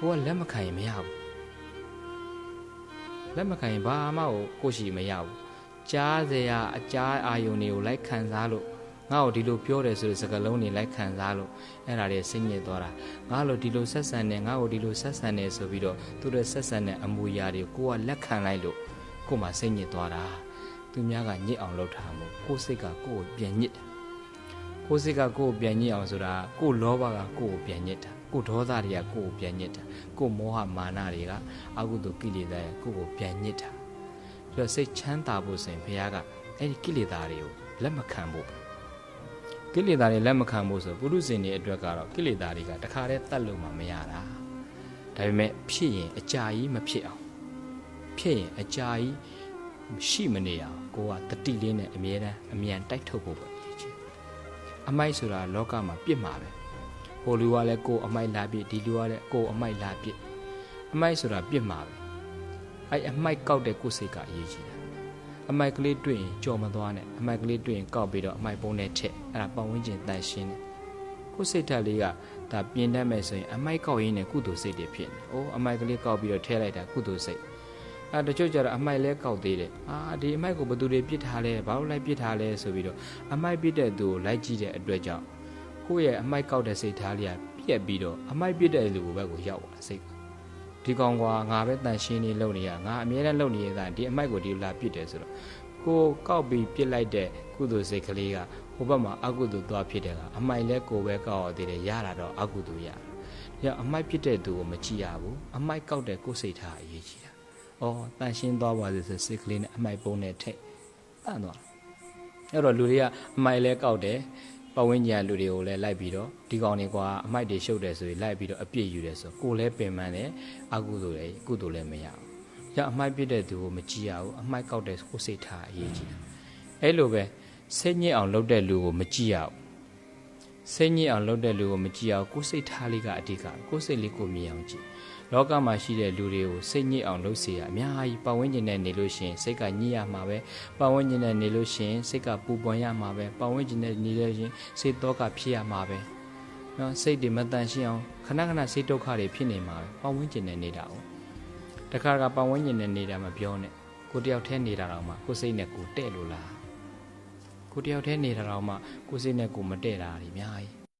ကိုကလက်မခံရင်မရဘူးလက်မခံရင်ဘာမှကိုကိုရှိမရဘူးကြားစရာအကြားအာယုန်တွေကိုလိုက်ခံစားလို့ငါ့ကိုဒီလိုပြောတယ်ဆိုတဲ့စကားလုံးတွေလိုက်ခံစားလို့အဲ့ဒါတွေစိတ်ညစ်သွားတာငါ့လိုဒီလိုဆက်ဆံနေငါ့ကိုဒီလိုဆက်ဆံနေဆိုပြီးတော့သူတို့ဆက်ဆံတဲ့အမူအရာတွေကိုကလက်ခံလိုက်လို့ကို့မှာစိတ်ညစ်သွားတာသူများကညစ်အောင်လုပ်တာမို့ကိုယ်စိတ်ကကိုယ့်ကိုပြန်ညစ်တယ် ကိုယ်စိတ်ကကိုယ့်ကိုပြန်ညစ်အောင်ဆိုတာကိုယ်လောဘကကိုယ့်ကိုပြန်ညစ်တာကိုယ်ဒေါသတွေကကိုယ့်ကိုပြန်ညစ်တာကိုယ်မောဟမာနတွေကအကုသိုလ်ကိလေသာတွေကကိုယ့်ကိုပြန်ညစ်တာပြီးတော့စိတ်ချမ်းသာဖို့ဆိုရင်ဘုရားကအဲ့ဒီကိလေသာတွေကိုလက်မခံဖို့ကိလေသာတွေလက်မခံဖို့ဆိုပုရုဇဉ်တွေအတွက်ကတော့ကိလေသာတွေကတခါတည်းတတ်လို့မှမရတာဒါပေမဲ့ဖြစ်ရင်အကြာကြီးမဖြစ်အောင်ဖြစ်ရင်အကြာကြီးရှိမနေအောင်ကိုကတတိလေးနဲ့အမြဲတမ်းအမြန်တိုက်ထုတ်ဖို့ပဲရည်ကြီး အမိုက်ဆိုတာလောကမှာပြစ်မှာပဲဟိုလူကလည်းကိုယ်အမိုက်လာပြစ်ဒီလူကလည်းကိုယ်အမိုက်လာပြစ်အမိုက်ဆိုတာပြစ်မှာပဲအဲ့အမိုက်ကောက်တဲ့ကိုယ်စိတ်ကအရေးကြီးတယ်အမိုက်ကလေးတွေ့ရင်ကြော်မသွားနဲ့အမိုက်ကလေးတွေ့ရင်ကောက်ပြီးတော့အမိုက်ပုံးနဲ့ထည့်အဲ့ဒါပတ်ဝန်းကျင်တန်ရှင်းတယ်ကိုယ်စိတ်ဓာတ်လေးကဒါပြင်းတတ်မယ်ဆိုရင်အမိုက်ကောက်ရင်းနဲ့ကုသိုလ်စိတ်တွေဖြစ်နေ။အိုးအမိုက်ကလေးကောက်ပြီးတော့ထည့်လိုက်တာကုသိုလ်စိတ်။ အဲတချို့ကျတော့အမိုက်လဲကောက်သေးတယ်။အာဒီအမိုက်ကိုဘယ်သူတွေပြစ်ထားလဲဘာလို့လိုက်ပြစ်ထားလဲဆိုပြီးတော့အမိုက်ပြစ်တဲ့သူကိုလိုက်ကြည့်တဲ့အတွက်ကြောင့်ကိုယ့်ရဲ့အမိုက်ကောက်တဲ့စိတ်ထားလေးကပြက်ပြီးတော့အမိုက်ပြစ်တဲ့လူကိုဘက်ကိုရောက်လာစိတ်ကဒီကောင်ကွာငါပဲတန်ရှင်းနေလုံနေရငါအမြဲတမ်းလုံနေရတာဒီအမိုက်ကိုဒီလာပြစ်တယ်ဆိုတော့ကိုကောက်ပြီးပြစ်လိုက်တဲ့ကုသိုလ်စိတ်ကလေးကဟိုဘက်မှာအကုသိုလ်သွားဖြစ်တယ်ကအမိုက်လဲကိုပဲကောက်ရသေးတယ်ရတာတော့အကုသိုလ်ရရအမိုက်ပြစ်တဲ့သူကိုမကြည့်ရဘူးအမိုက်ကောက်တဲ့ကိုယ်စိတ်ထားအရေးကြီးတာ ဩတန်ရှင်းသွားပါစေဆိုစိတ်ကလေးနဲ့အမိုက်ပုံးနဲ့ထိတ်တန့်သွားအဲ့တော့လူတွေကအမိုက်လဲကောက်တယ်ပတ်ဝန်းကျင်လူတွေကိုလည်းလိုက်ပြီးတော့ဒီကောင်တွေကွာအမိုက်တွေရှုပ်တယ်ဆိုရင်လိုက်ပြီးတော့အပြစ်ယူတယ်ဆိုကိုယ်လည်းပင်ပန်းတယ်အကုသိုလ်လည်းကုသိုလ်လည်းမရဘူးရအမိုက်ပြစ်တဲ့သူကိုမကြည့်ရဘူးအမိုက်ကောက်တဲ့ကိုယ်စိတ်ထားအရေးကြီးတယ်အဲ့လိုပဲစိတ်ညစ်အောင်လုပ်တဲ့လူကိုမကြည့်ရဘူးစိတ်ညစ်အောင်လုပ်တဲ့လူကိုမကြည့်ရဘူးကိုယ်စိတ်ထားလေးကအဓိကကိုယ်စိတ်လေးကိုမြင်အောင်ကြည့် လောကမှာရှိတဲ့လူတွေကိုစိတ်ညစ်အောင်လုပ်စေရအများကြီးပတ်ဝန်းကျင်နဲ့နေလို့ရှိရင်စိတ်ကညစ်ရမှာပဲပတ်ဝန်းကျင်နဲ့နေလို့ရှိရင်စိတ်ကပူပွန်ရမှာပဲပတ်ဝန်းကျင်နဲ့နေလို့ရှိရင်စိတ်တော့ကဖြစ်ရမှာပဲနော်စိတ်တွေမတန်ရှင်းအောင်ခဏခဏစိတ်ဒုက္ခတွေဖြစ်နေမှာပဲပတ်ဝန်းကျင်နဲ့နေတာ哦တခါကပတ်ဝန်းကျင်နဲ့နေတာမပြောနဲ့ကိုတယောက်တည်းနေတာတော့မှကိုစိတ်နဲ့ကိုတဲ့လို့လားကိုတယောက်တည်းနေတာတော့မှကိုစိတ်နဲ့ကိုမတဲ့တာတွေအများကြီး